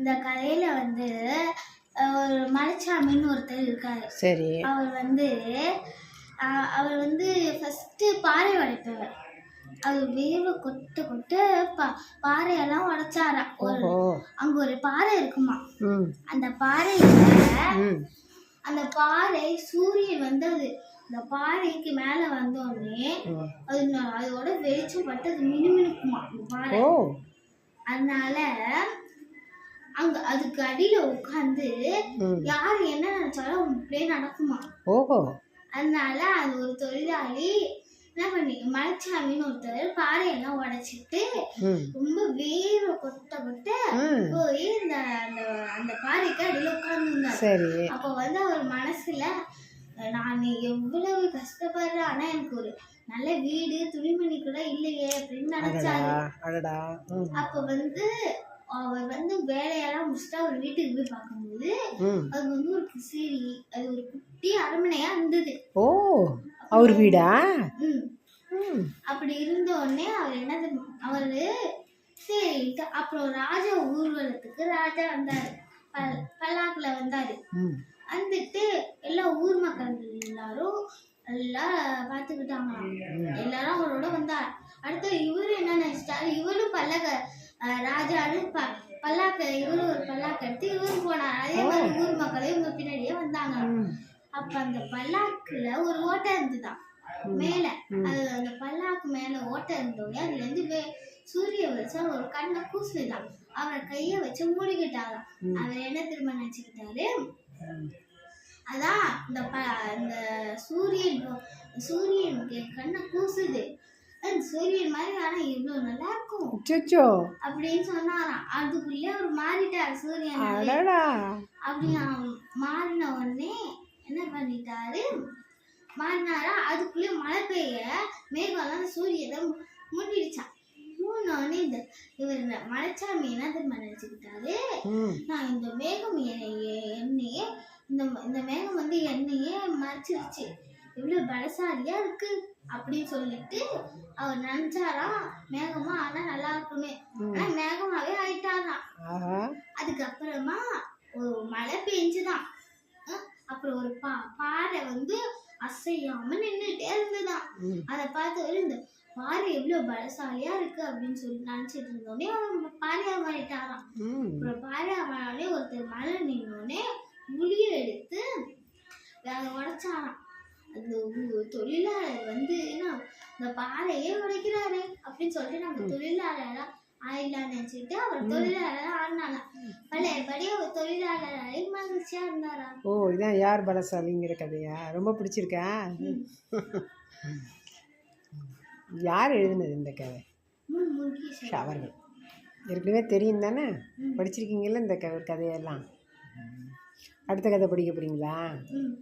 இந்த கதையில வந்து ஒரு மலைச்சாமின்னு ஒருத்தர் இருக்காரு. சரி. அவர் வந்து அவர் வந்து ஃபர்ஸ்ட் பாறை உடைப்பவர் அவர் வேர்வை கொட்ட கொட்ட பா பாறையெல்லாம் உடைச்சாராம். ஒரு அங்க ஒரு பாறை இருக்குமா? அந்த பாறையில அந்த பாறை சூரியன் வந்து அது அந்த பாறைக்கு மேல வந்த உடனே ம். அது அதோட வெளிச்சம் பட்டு அது மினுமினுக்குமா அந்த பாறை. அதனால அங்க அதுக்கு அடியில உட்காந்து யார் என்ன நினைச்சாலும் அப்படியே நடக்குமா? ஓஹோ. அதனால அது ஒரு தொழிலாளி என்ன பண்ணி மலைச்சாமின்னு ஒருத்தர் பாறையெல்லாம் உடைச்சிட்டு ரொம்ப வேர்வை கொட்ட கொட்ட போய் இந்த அந்த அந்த பாறைக்கு அடியில உட்கார்ந்துருந்தார். சரி. அப்போ வந்து அவர் மனசுல நான் எவ்வளவு கஷ்டப்படுறேன். ஆனா எனக்கு ஒரு நல்ல வீடு துணிமணி கூட இல்லையே அப்படின்னு நினைச்சாரு. அப்போ வந்து அவர் வந்து வேலையெல்லாம் முடிச்சுட்டு அவர் வீட்டுக்கு போய் பார்க்கும்போது அது வந்து ஒரு கிசிறி அது ஒரு குட்டி அரண்மனையா இருந்தது. ஓ அவர் வீடா? அப்படி இருந்த உடனே அவர் என்னது அவரு சரின்ட்டு அப்புறம் ராஜா ஊர்வலத்துக்கு ராஜா வந்தாரு. பல் பல்லாக்குல வந்தாரு. வந்துட்டு எல்லா ஊர் மக்கள் எல்லாரும் எல்லாம் பார்த்துக்கிட்டாங்களாம். எல்லாரும் அவரோட வந்தார். அடுத்து இவரு என்ன நினைச்சிட்டாரு? இவரும் பல்லக்க அஹ், ராஜான்னு ப பல்லாக்க இவரு ஒரு பல்லாக்க எடுத்து இவரும் போனார். அதே மாதிரி ஊர் மக்களும் இவங்க பின்னாடியே வந்தாங்க. அப்ப அந்த பல்லாக்குல ஒரு ஓட்டை இருந்துதான். மேல அது அந்த பல்லாக்கு மேல ஓட்டை இருந்தோடனே அதுல இருந்து சூரிய வெளிச்சம் ஒரு கண்ணை கூசுதான் அவர் கைய வச்சு மூடிக்கிட்டாராம் அவர் என்ன திரும்ப நினைச்சுக்கிட்டாரு? அதான் இந்த ப இந்த சூரியன் சூரியன் கண்ணை கூசுது சூரியன் மாதிரி ஆனா இவ்வளவு நல்லா இருக்கும். அச்சோ அப்படின்னு சொன்னாராம் அதுக்குள்ளே அவர் மாறிட்டார் சூரியன். அடடா. அப்படி மாறின உடனே என்ன பண்ணிட்டாரு? மாறினாரா? அதுக்குள்ளே மழை பெய்ய மேகம்லாம் சூரியனை மூடிடுச்சான் உடனே இந்த இவர் மலைச்சாமி என்ன நினச்சிக்கிட்டாரு? ம். நான் இந்த மேகம் என்னையே இந்த இந்த மேகம் வந்து என்னையே மறைச்சிருச்சு. இவ்வளோ பலசாலியா இருக்கு அப்படின்னு சொல்லிட்டு அவர் நினைச்சாராம் மேகமா ஆனா நல்லா இருக்கும்னு ஆனா மேகமாவே ஆயிட்டாராம் அதுக்கப்புறமா ஒரு மழை பெஞ்சுதான். அப்புறம் ஒரு பா பாறை வந்து அசையாம நின்றுட்டே இருந்துதான் அதை பார்த்து இந்த பாறை எவ்வளவு பலசாலியா இருக்கு அப்படின்னு சொல்லி நினைச்சிட்டு இருந்தோடனே அவன் பாறையா மாறிட்டாராம் அப்புறம் பாறையா மாறினோடனே ஒருத்தர் மழை நின்னோடனே புளிய எடுத்து அதை உடைச்சாராம். அந்த தொழிலாளர் வந்து என்ன இந்த பாறையே உடைக்கிறாரு அப்படின்னு சொல்லிட்டு நம்ம தொழிலாளராக ஆயிடலாம்னு நினைச்சிட்டு அவர் தொழிலாளராக ஆடினாங்க பழையபடி அவர் தொழிலாளராக மகிழ்ச்சியா இருந்தாரா? ஓ இதான் யார் பலசாலிங்கிற கதையா? ரொம்ப பிடிச்சிருக்கா? யார் எழுதுனது இந்த கதை? அவர்கள். ஏற்கனவே தெரியும் தானே? படிச்சிருக்கீங்கல்ல இந்த கதையெல்லாம்? அடுத்த கதை படிக்க போறீங்களா? ம்.